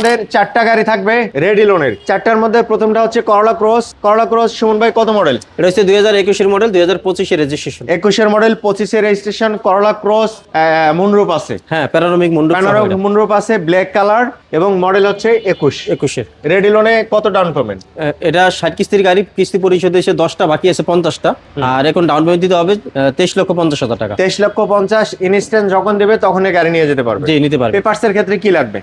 আমাদের চারটা গাড়ি থাকবে। রেডি লোনের চারটার মধ্যে প্রথমটা হচ্ছে করলা ক্রস করলা ক্রস সুমন ভাই কত মডেল এটা হচ্ছে দুই হাজার একুশের মডেল দুই হাজার পঁচিশের রেজিস্ট্রেশন একুশের মডেল পঁচিশের রেজিস্ট্রেশন করলা ক্রস মুনরূপ আছে। হ্যাঁ প্যারানমিক প্যানোরামিক মুনরূপ আছে ব্ল্যাক কালার এবং মডেল হচ্ছে একুশ। একুশের রেডি লোনে কত ডাউন পেমেন্ট এটা ষাট কিস্তির গাড়ি কিস্তি পরিশোধ এসে দশটা বাকি আছে পঞ্চাশটা। আর এখন ডাউন পেমেন্ট দিতে হবে তেইশ লক্ষ পঞ্চাশ হাজার টাকা। তেইশ লক্ষ পঞ্চাশ ইনস্ট্যান্ট যখন দেবে তখন গাড়ি নিয়ে যেতে পারবে। জি নিতে পারবে। পেপারস এর ক্ষেত্রে কি লাগবে?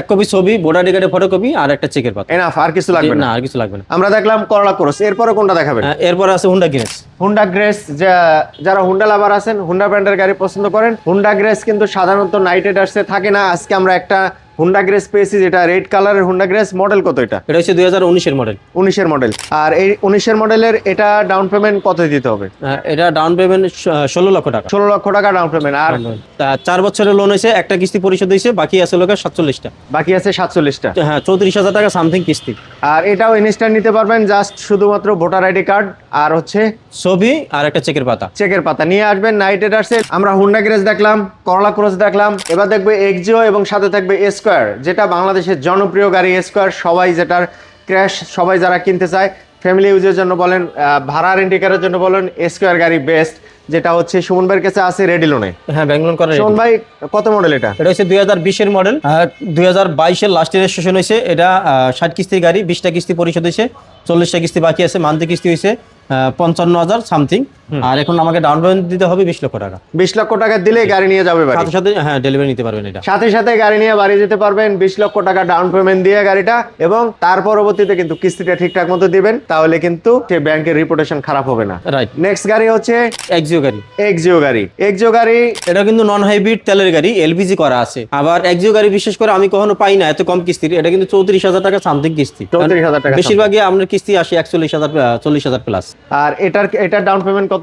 এক কপি ছবি বোর্ডার কার্ডের ফটোকপি আর একটা চেকের পাতা। এনাফ আর কিছু লাগবে না আর কিছু লাগবে না। আমরা দেখলাম করলা ক্রস। এরপরে কোনটা দেখাবেন? আহ, এরপর আছে হুন্ডা গ্রেস। হুন্ডা গ্রেস যারা হুন্ডা লাভার আছেন হুন্ডা ব্র্যান্ডের গাড়ি পছন্দ করেন। হুন্ডা গ্রেস কিন্তু সাধারণত নাইট রাইডার্সে থাকে না। আজকে আমরা একটা হুন্ডা গ্রেস পেয়েছি যেটা রেড কালারের হুন্ডা গ্রেস মডেল কত এটা? এটা হচ্ছে দুই হাজার উনিশের মডেল উনিশের মডেল আর এই উনিশের মডেলের এটা ডাউন পেমেন্ট কত দিতে হবে? এটা ডাউন পেমেন্ট ষোলো লক্ষ টাকা। ষোলো লক্ষ টাকা ডাউন পেমেন্ট আর চার বছরের লোন হয়েছে একটা কিস্তি পরিশোধ হয়েছে বাকি আছে লোকের সাতচল্লিশটা। বাকি আছে সাতচল্লিশটা। হ্যাঁ চৌত্রিশ হাজার টাকা সামথিং কিস্তি। আর এটাও ইনস্ট্যান্ট নিতে পারবেন জাস্ট শুধুমাত্র ভোটার আইডি কার্ড আর হচ্ছে ছবি আর একটা চেকের পাতা। চেকের পাতা। নিয়ে আসবেন নাইট রাইডার্সে আমরা হুন্ডা গ্রেস দেখলাম করলা ক্রস দেখলাম এবার দেখবে এক্সিও এবং সাথে থাকবে স্কোয়ার যেটা বাংলাদেশের জনপ্রিয় গাড়ি স্কোয়ার সবাই যেটার ক্র্যাশ সবাই যারা কিনতে চায় ফ্যামিলি ইউজের জন্য বলেন ভাড়া রেন্টিকারের জন্য বলেন স্কোয়ার গাড়ি বেস্ট যেটা হচ্ছে সুমন ভাইয়ের কাছে আছে রেডি লোনে হ্যাঁ ব্যাংলোন করার সুমন ভাই কত মডেল এটা? এটা হচ্ছে দুই হাজার বিশের মডেল দুই হাজার বাইশের লাস্ট রেজিস্ট্রেশন হয়েছে। এটা ষাট কিস্তির গাড়ি বিশটা কিস্তি পরিশোধ হয়েছে চল্লিশটা কিস্তি বাকি আছে মান্থলি কিস্তি হয়েছে পঞ্চান্ন হাজার সামথিং আর এখন আমাকে ডাউন পেমেন্ট দিতে হবে বিশ লক্ষ টাকা। বিশ লক্ষ টাকা দিলে গাড়ি নিয়ে যাবে বাড়ি। সাথে সাথে হ্যাঁ ডেলিভারি নিতে পারবেন এটা। সাথে সাথে গাড়ি নিয়ে বাড়ি যেতে পারবেন বিশ লক্ষ টাকা ডাউন পেমেন্ট দিয়ে গাড়িটা এবং তার পরবর্তীতে কিন্তু কিস্তিটা ঠিকঠাক মতো দিবেন তাহলে কিন্তু সে ব্যাংকের রিপুটেশন খারাপ হবে না। রাইট নেক্সট গাড়ি হচ্ছে এক্সিও গাড়ি। এক্সিও গাড়ি। এক্সিও গাড়ি এটা কিন্তু নন হাইব্রিড তেলের গাড়ি এলপিজি করা আছে। আবার এক্সিও গাড়ি বিশেষ করে আমি কখনো পাই না এত কম কিস্তির। এটা কিন্তু চৌত্রিশ হাজার টাকা সামথিং কিস্তি। 34,000 টাকা বেশিরভাগই আপনার কিস্তি আসে একচল্লিশ হাজার চল্লিশ হাজার প্লাস আর এটার এটার ডাউন পেমেন্ট কত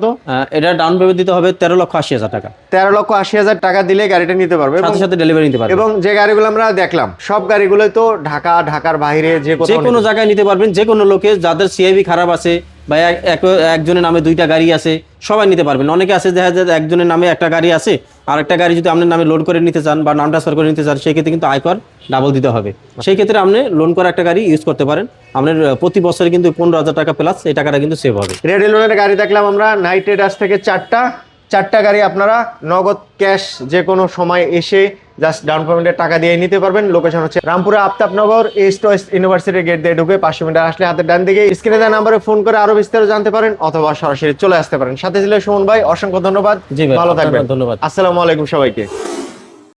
এটা ডাউন পেমেন্ট দিতে হবে তেরো লক্ষ আশি হাজার টাকা। তেরো লক্ষ আশি হাজার টাকা দিলে গাড়িটা নিতে পারবে সাথে সাথে ডেলিভারি নিতে পারবে। এবং যে গাড়িগুলো আমরা দেখলাম সব গাড়িগুলোই তো ঢাকা ঢাকার বাইরে যে যে কোনো জায়গায় নিতে পারবেন যে কোনো লোকে যাদের সিআইবি খারাপ আছে বা এক- এক- একজনের নামে দুইটা গাড়ি আছে সবাই নিতে পারবেন। অনেকে আছে দেখা যায় একজনের নামে একটা গাড়ি আছে আর একটা গাড়ি যদি আপনার নামে লোড করে নিতে চান বা নাম ট্রান্সফার করে নিতে চান সেই ক্ষেত্রে কিন্তু আয়কর ডাবল দিতে হবে। সেই ক্ষেত্রে আপনি লোন করা একটা গাড়ি ইউজ করতে পারেন। আপনার প্রতি বছরে কিন্তু পনেরো হাজার টাকা প্লাস এই টাকাটা কিন্তু সেভ হবে। রেড লোনের গাড়ি দেখলাম আমরা নাইট রাইডার্স থেকে চারটা চারটা গাড়ি আপনারা নগদ ক্যাশ যে কোনো সময় এসে জাস্ট ডাউন পেমেন্টের টাকা দিয়ে নিতে পারবেন। লোকেশন হচ্ছে রামপুরা আফতাবনগর ইস্ট ওয়েস্ট ইউনিভার্সিটির গেট দিয়ে ঢুকে পাঁচশো মিটার আসলে হাতের ডান দিকে স্ক্রিনে দেওয়া নাম্বারে ফোন করে আরও বিস্তারিত জানতে পারেন অথবা সরাসরি চলে আসতে পারেন। সাথে ছিল সুমন ভাই অসংখ্য ধন্যবাদ। জি ভালো থাকবেন। ধন্যবাদ। আসসালামু আলাইকুম সবাইকে।